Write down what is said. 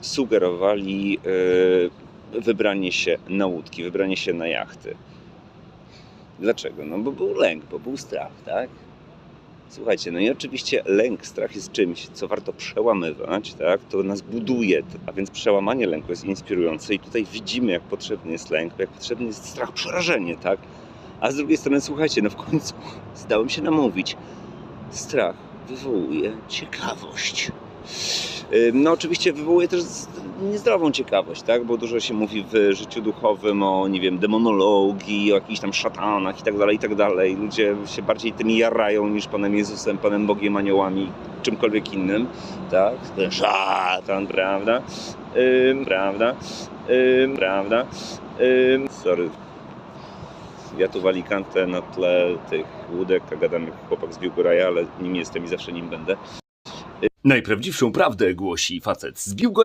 sugerowali e, wybranie się na łódki, wybranie się na jachty. Dlaczego? No bo był lęk, bo był strach, tak? Słuchajcie, no i oczywiście lęk, strach jest czymś, co warto przełamywać, tak? To nas buduje, a więc przełamanie lęku jest inspirujące i tutaj widzimy, jak potrzebny jest lęk, jak potrzebny jest strach, przerażenie, tak? A z drugiej strony, słuchajcie, no w końcu zdałem się namówić. Strach wywołuje ciekawość. Ym, No oczywiście wywołuje też niezdrową ciekawość, tak? Bo dużo się mówi w życiu duchowym o, nie wiem, demonologii, o jakichś tam szatanach i tak dalej, i tak dalej. Ludzie się bardziej tymi jarają niż Panem Jezusem, Panem Bogiem, aniołami, czymkolwiek innym, tak? Szatan, prawda? Ym, prawda? Ym, prawda? Ym, sorry. Ja tu w Alicante na tle tych łódek, a gadam jak chłopak z Biłgoraja, ale nim jestem i zawsze nim będę. Najprawdziwszą prawdę głosi facet z Biłgo